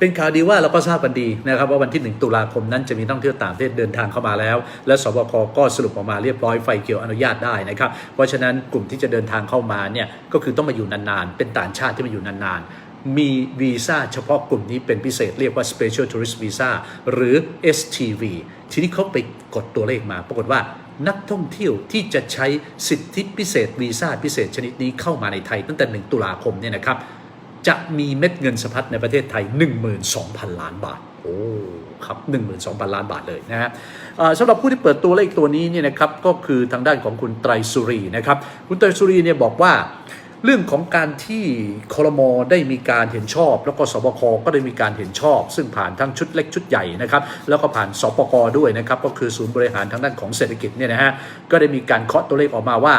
เป็นข่าวดีว่าเราก็ทราบกันดีนะครับว่าวันที่ 1 ตุลาคมนั้นจะมีนักท่องเที่ยวต่างประเทศเดินทางเข้ามาแล้ว และสบคก็สรุปออกมาเรียบร้อยไฟเขียวอนุญาตได้นะครับเพราะฉะนั้นกลุ่มที่จะเดินทางเข้ามาเนี่ยก็คือต้องมาอยู่นานๆ เป็นต่างชาติที่มาอยู่นานๆ มีวีซ่าเฉพาะกลุ่มนี้เป็นพิเศษเรียกว่า Special Tourist Visa หรือ STV ทีนี้เขาไปกดตัวเลขมา ปรากฏว่านักท่องเที่ยวที่จะใช้สิทธิพิเศษวีซ่าพิเศษชนิดนี้เข้ามาในไทยตั้งแต่ 1 ตุลาคมเนี่ยนะครับ จะมีเม็ดเงินสะพัดในประเทศไทย 12,000 ล้านบาท โอ้ครับ12,000 ล้านบาทเลยนะฮะสำหรับผู้ที่เปิดตัวเลขตัวนี้เนี่ยนะครับก็คือทางด้านของคุณไตรสุรีนะครับ คุณไตรสุรีเนี่ยบอกว่า เรื่องของการที่คอรมอได้มีการเห็นชอบ แล้วก็สบคก็ได้มีการเห็นชอบ ซึ่งผ่านทั้งชุดเล็กชุดใหญ่นะครับแล้วก็ผ่านสปกด้วยนะครับก็คือศูนย์บริหารทางด้านของเศรษฐกิจเนี่ยนะฮะก็ได้มีการเคาะตัวเลขออกมาว่า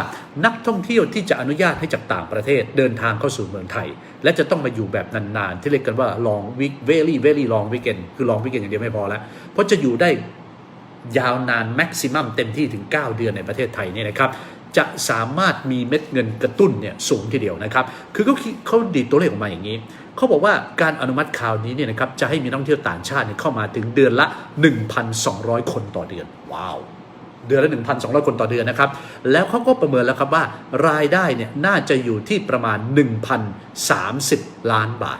นักท่องเที่ยวที่จะอนุญาตให้จากต่างประเทศเดินทางเข้าสู่เมืองไทย และจะต้องมาอยู่แบบนานๆ ที่เรียกกันว่า long week very very long weekend คือ long weekend อย่างเดียวไม่พอแล้วเพราะจะอยู่ได้ยาวนานแม็กซิมัมเต็มที่ถึง 9 เดือนในประเทศไทยเนี่ยนะครับ จะสามารถมีเม็ดเงินกระตุ้นเนี่ยสูงทีเดียวนะครับ คือเขาดเขาดีดตัวเลขออกมาอย่างนี้ เขาบอกว่าการอนุมัติข่าวนี้เนี่ยนะครับจะให้มีนักท่องเที่ยวต่างชาติเข้ามาถึงเดือนละ 1,200 คนต่อเดือน ว้าว เดือนละ 1,200 คนต่อเดือนนะครับ แล้วเขาก็ประเมินแล้วครับว่ารายได้เนี่ยน่าจะอยู่ที่ประมาณ 1,030 ล้านบาท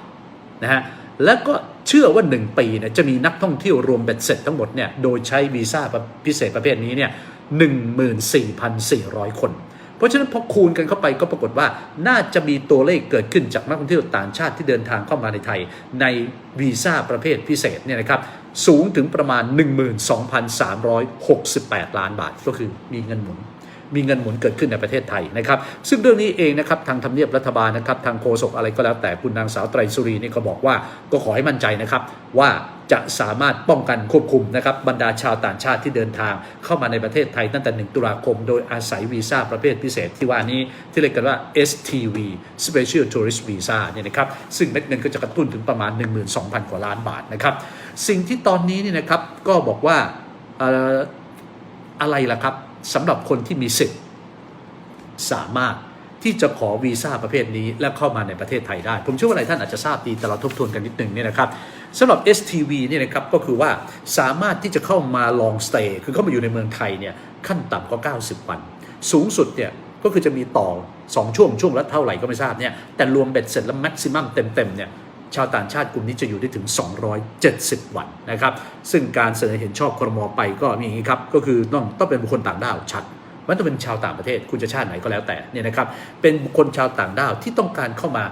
นะฮะ แล้วก็เชื่อว่า 1 ปีเนี่ยจะมีนักท่องเที่ยวรวมเบ็ดเสร็จทั้งหมดเนี่ยโดยใช้วีซ่าพิเศษประเภทนี้เนี่ย 14,400 คน เพราะฉะนั้นพอคูณกันเข้าไปก็ปรากฏว่าน่าจะมีตัวเลขเกิดขึ้นจากนักท่องเที่ยวต่างชาติที่เดินทางเข้ามาในไทย ในวีซ่าประเภทพิเศษเนี่ยนะครับสูงถึงประมาณ 12,368 ล้านบาทก็คือมีเงินหมุน มีเงินหมุนเกิดขึ้นในประเทศไทยนะครับ ซึ่งเรื่องนี้เองนะครับทางทำเนียบรัฐบาลนะครับทางโฆษกอะไรก็แล้วแต่คุณนางสาวไตรสุรีนี่ก็บอกว่าก็ขอให้มั่นใจนะครับว่าจะสามารถป้องกันควบคุมนะครับบรรดาชาวต่างชาติที่เดินทาง เข้ามาในประเทศไทยตั้งแต่ 1 ตุลาคม โดยอาศัยวีซ่าประเภทพิเศษที่ว่านี้ที่เรียกกันว่า STV Special Tourist Visa เนี่ยนะครับซึ่งเม็ดเงินก็จะกระตุ้นถึงประมาณ 12,000 กว่าล้านบาทนะครับสิ่งที่ตอนนี้นี่นะครับก็บอกว่าอะไรล่ะครับ สำหรับคนที่มีสิทธิ์สามารถที่จะขอวีซ่าประเภทนี้และเข้ามาในประเทศไทยได้ ผมเชื่อว่าหลายท่านอาจจะทราบดีแต่เราทบทวนกันนิดหนึ่งเนี่ยนะครับสำหรับ STV เนี่ยนะครับก็คือว่าสามารถที่จะเข้ามา long stay คือเข้ามาอยู่ในเมืองไทยเนี่ยขั้นต่ำก็ 90 วัน สูงสุดเนี่ยก็คือจะมีต่อ 2 ช่วงช่วงละเท่าไหร่ก็ไม่ทราบเนี่ยแต่รวมเบ็ดเสร็จแล้ว maximum เต็มๆเนี่ย ชาวต่างชาติกลุ่มนี้จะอยู่ได้ถึง 270 วันนะครับ ซึ่งการเสนอเห็นชอบครมไปก็มีอย่างนี้ครับ ก็คือต้องต้องเป็นบุคคลต่างด้าวชัด มันต้องเป็นชาวต่างประเทศ คุณจะชาติไหนก็แล้วแต่เนี่ยนะครับ เป็นบุคคลชาวต่างด้าวที่ต้องการเข้ามา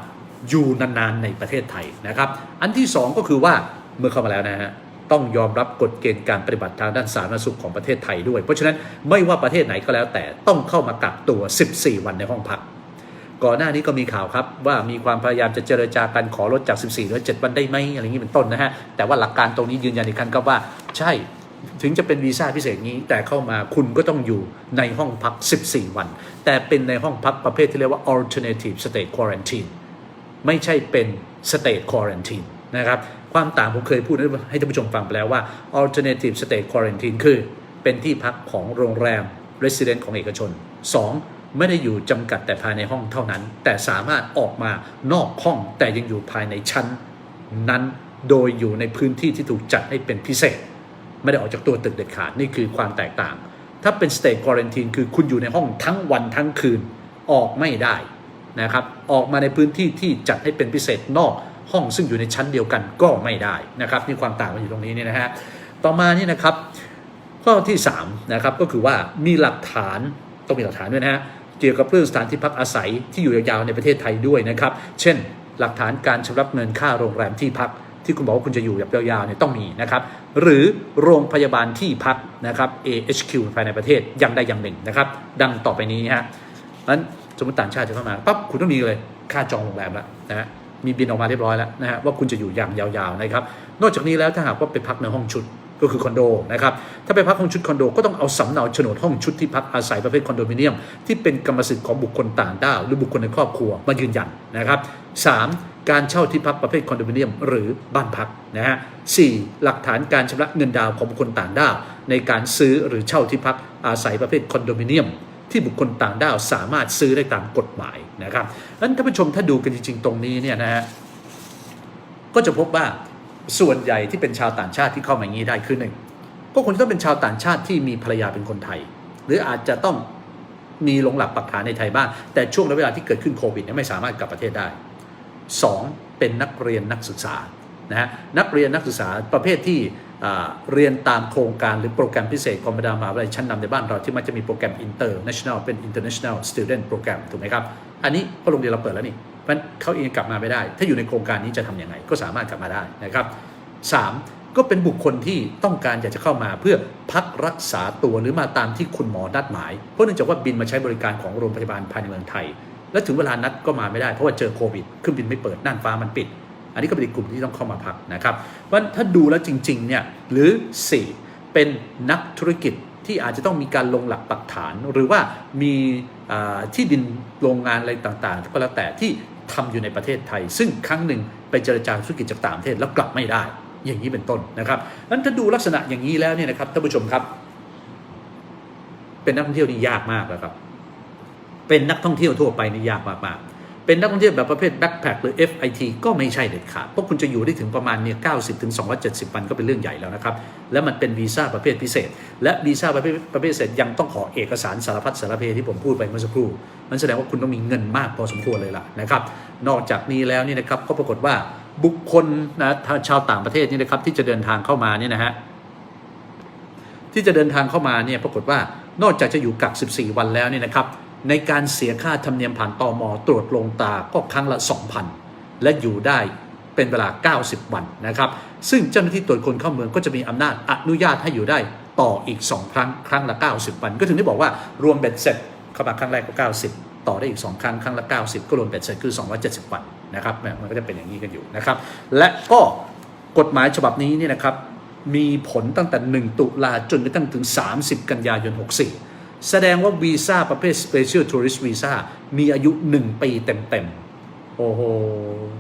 อยู่นานๆในประเทศไทยนะครับ อันที่ 2 ก็คือว่าเมื่อเข้ามาแล้วนะฮะต้องยอมรับกฎเกณฑ์การปฏิบัติทางด้านสาธารณสุขของประเทศไทยด้วย เพราะฉะนั้นไม่ว่าประเทศไหนก็แล้วแต่ต้องเข้ามากักตัว 14 วันในห้องพัก ก่อนหน้านี้ก็มีข่าวครับว่ามีความพยายามจะเจรจากันขอลดจาก 14เหลือ7วันได้ไหมอะไรอย่างนี้เป็นต้นนะฮะแต่ว่าหลักการตรงนี้ยืนยันอีกครั้งครับว่าใช่ถึงจะเป็นวีซ่าพิเศษนี้แต่เข้ามาคุณก็ต้องอยู่ในห้องพัก 14 วัน แต่เป็นในห้องพักประเภทที่เรียกว่า alternative state quarantine ไม่ใช่เป็น state quarantine นะครับความต่างผมเคยพูดให้ท่านผู้ชมฟังไปแล้วว่า alternative state quarantine คือเป็นที่พักของโรงแรม resident ของเอกชน 2. ไม่ได้อยู่จำกัดแต่ภายในห้องเท่านั้น แต่สามารถออกมานอกห้องแต่ยังอยู่ภายในชั้น นั้นโดยอยู่ในพื้นที่ที่ถูกจัดให้เป็นพิเศษ ไม่ได้ออกจากตัวตึกเด็ดขาดนี่คือความแตกต่าง ถ้าเป็น state quarantine คือคุณอยู่ในห้องทั้งวันทั้งคืนออกไม่ได้นะครับออกมาในพื้นที่ที่จัดให้เป็นพิเศษนอกห้องซึ่งอยู่ในชั้นเดียวกันก็ไม่ได้นะครับนี่ความต่างมันอยู่ตรงนี้เนี่ยนะฮะต่อมานี่นะครับข้อที่3นะครับก็คือว่ามีหลักฐานต้องมีหลักฐานด้วยนะฮะ เกี่ยวกับเรื่องสถานที่พักอาศัยที่อยู่ยาวๆในประเทศไทยด้วยนะครับ เช่น หลักฐานการชำระเงินค่าโรงแรมที่พักที่คุณบอกว่าคุณจะอยู่แบบยาวๆเนี่ยต้องมีนะครับ หรือโรงพยาบาลที่พักนะครับ AHQ ภายในประเทศอย่างใดอย่างหนึ่งนะครับ ดังต่อไปนี้ฮะนั้นสมมติต่างชาติจะเข้ามาปั๊บคุณต้องมีเลยค่าจองโรงแรมแล้วนะฮะมีบินออกมาเรียบร้อยแล้วนะฮะว่าคุณจะอยู่อย่างยาวๆนะครับ นอกจากนี้แล้วถ้าหากว่าไปพักในห้องชุด ก็คือคอนโดนะครับถ้าไปพักห้องชุดคอนโดก็ต้องเอาสำเนาโฉนดห้องชุดที่พักอาศัยประเภทคอนโดมิเนียม ที่เป็นกรรมสิทธิ์ของบุคคลต่างด้าวหรือบุคคลในครอบครัวมายืนยันนะครับ 3. การเช่าที่พักประเภทคอนโดมิเนียม หรือบ้านพักนะฮะ 4. หลักฐานการชำระเงินดาวของบุคคลต่างด้าวในการซื้อหรือเช่าที่พักอาศัยประเภทคอนโดมิเนียมที่บุคคลต่างด้าวสามารถซื้อได้ตามกฎหมายนะครับนั้นท่านผู้ชมถ้าดูกันจริงๆ ตรงนี้เนี่ยนะฮะก็จะพบว่า ส่วนใหญ่ที่เป็นชาวต่างชาติที่เข้ามาอย่างนี้ได้คือหนึ่งก็คนต้องเป็นชาวต่างชาติที่มีภรรยาเป็นคนไทย หรืออาจจะต้องมีลงหลักปักฐานในไทยบ้างแต่ช่วงระยะเวลาที่เกิดขึ้นโควิดเนี่ยไม่สามารถกลับประเทศได้ 2. เป็นนักเรียนนักศึกษานะฮะนักเรียนนักศึกษาประเภทที่เรียนตามโครงการหรือโปรแกรมพิเศษของบรรดามหาวิทยาลัยชั้นนำในบ้านเราที่มันจะมีโปรแกรม international เป็น international student program ถูกไหมครับ อันนี้ก็โรงเรียนเราเปิดแล้วนี่ ราะฉะนั้นเขาเองกลับมาไม่ได้ ถ้าอยู่ในโครงการนี้จะทำยังไง ก็สามารถกลับมาได้นะครับ 3. ก็เป็นบุคคลที่ต้องการอยากจะเข้ามาเพื่อพักรักษาตัวหรือมาตามที่คุณหมอนัดหมาย เพราะเนื่องจากว่าบินมาใช้บริการของโรงพยาบาลภายในเมืองไทย และถึงเวลานัดก็มาไม่ได้เพราะว่าเจอโควิดเครื่องบินไม่เปิดน่านฟ้ามันปิด อันนี้ก็เป็นกลุ่มที่ต้องเข้ามาพักนะครับเพราถ้าดูแล้วจริงๆเนี่ยหรือ 4 เป็นนักธุรกิจที่อาจจะต้องมีการลงหลักปักฐาน หรือว่ามีที่ดินโรงงานอะไรต่างๆ ก็แล้วแต่ที่ ทำอยู่ในประเทศไทย ซึ่งครั้งหนึ่งไปเจรจาธุรกิจจากต่างประเทศแล้วกลับไม่ได้ อย่างนี้เป็นต้นนะครับนั้นถ้าดูลักษณะอย่างนี้แล้วเนี่ยนะครับท่านผู้ชมครับ เป็นนักท่องเที่ยวนี่ยากมากแล้วครับ เป็นนักท่องเที่ยวทั่วไปนี่ยากมากๆ เป็นนักท่องเที่ยวแบบประเภทแบ็คแพคหรือ FIT ก็ไม่ใช่เด็ดขาดเพราะคุณจะอยู่ได้ถึงประมาณเนี่ย90ถึง270วันก็เป็นเรื่องใหญ่แล้วนะครับ แล้วมันเป็นวีซ่าประเภทพิเศษ และวีซ่าประเภทประเภทพิเศษยังต้องขอเอกสารสารพัดสารเพที่ผมพูดไปเมื่อสักครู่ มันแสดงว่าคุณต้องมีเงินมากพอสมควรเลยล่ะนะครับ นอกจากนี้แล้วนี่นะครับก็ปรากฏว่าบุคคลนะาชาวต่างประเทศนี่นะครับที่จะเดินทางเข้ามาเนี่ยนะฮะที่จะเดินทางเข้ามาเนี่ยปรากฏว่านอกจากจะอยู่กัก 14 วันแล้วเนี่ยนะครับ ในการเสียค่าธรรมเนียมผ่านตอมตรวจลงตาก็ครั้งละ 2,000 และอยู่ได้เป็นเวลา 90 วันนะครับ ซึ่งเจ้าหน้าที่ตรวจคนเข้าเมืองก็จะมีอำนาจอนุญาตให้อยู่ได้ต่ออีก 2 ครั้ง ครั้งละ 90 วัน ก็ถึงได้บอกว่ารวมเบ็ดเสร็จเข้ามาครั้งแรกก็ 90 ต่อได้อีก 2 ครั้ง ครั้งละ 90 ก็รวมเบ็ดเสร็จคือ 270 วันนะครับ มันก็จะเป็นอย่างนี้กันอยู่นะครับ และก็กฎหมายฉบับนี้เนี่ยนะครับ มีผลตั้งแต่ 1 ตุลาจนกระทั่งถึง 30 กันยายน 64 แสดงว่าวีซ่าประเภท Special Tourist Visa มีอายุ 1 ปีเต็มๆ โอ้โห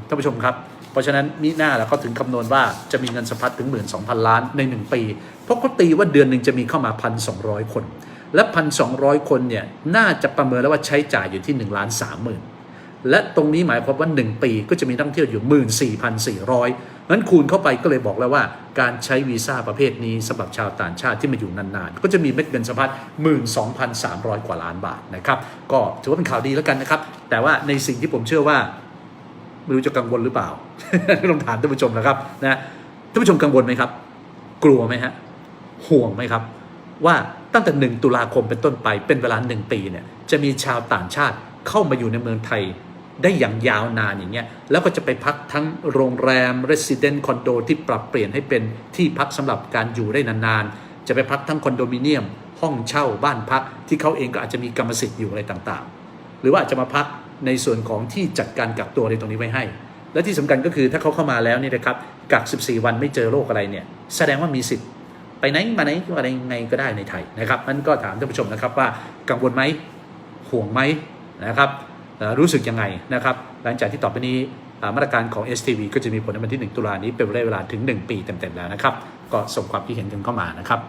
ท่านผู้ชมครับ เพราะฉะนั้นนี่หน้าแล้วเขาถึงคำนวณว่าจะมีเงินสะพัดถึง 12,000 ล้านใน 1 ปี เพราะเขาตีว่าเดือนหนึ่งจะมีเข้ามา 1,200 คน และ 1,200 คนเนี่ย น่าจะประเมินแล้วว่าใช้จ่ายอยู่ที่1ล้าน3หมื่นและตรงนี้หมายความว่า 1 ปีก็จะมีนักท่องเที่ยวอยู่ 14,400 นั้นคูณเข้าไปก็เลยบอกแล้วว่า การใช้วีซ่าประเภทนี้สำหรับชาวต่างชาติที่มาอยู่นานๆ ก็จะมีเม็ดเงินสะพัด12,300 กว่าล้านบาทนะครับ ก็ถือว่าเป็นข่าวดีแล้วกันนะครับ แต่ว่าในสิ่งที่ผมเชื่อว่าไม่รู้จะกังวลหรือเปล่าลองถามท่านผู้ชมนะครับนะท่านผู้ชมกังวลไหมครับ กลัวไหมฮะห่วงไหมครับ ว่าตั้งแต่หนึ่งตุลาคมเป็นต้นไปเป็นเวลาหนึ่งปีเนี่ยจะมีชาวต่างชาติเข้ามาอยู่ในเมืองไทย ได้อย่างยาวนานอย่างเงี้ยแล้วก็จะไปพักทั้งโรงแรม Resident คอนโดที่ปรับเปลี่ยนให้เป็นที่พักสำหรับการอยู่ได้นานๆ จะไปพักทั้งคอนโดมิเนียม ห้องเช่าบ้านพักที่เขาเองก็อาจจะมีกรรมสิทธิ์อยู่อะไรต่างๆ หรือว่าอาจจะมาพักในส่วนของที่จัดการกักตัวในตรงนี้ไว้ให้ และที่สำคัญก็คือถ้าเขาเข้ามาแล้วเนี่ยนะครับกัก 14 วันไม่เจอโรคอะไรเนี่ยแสดงว่ามีสิทธิ์ไปไหนมาไหนอะไรยังไงก็ได้ในไทยนะครับนั่นก็ถามท่านผู้ชมนะครับว่ากังวลไหมห่วงไหมนะครับ รู้สึกยังไงนะครับ หลังจากที่ต่อไปนี้มาตรการของ STV ก็จะมีผลในวันที่ 1 ตุลานี้เป็นระยะเวลาถึง 1 ปีเต็มๆแล้วนะครับ ก็ส่งความคิดเห็นกันเข้ามานะครับ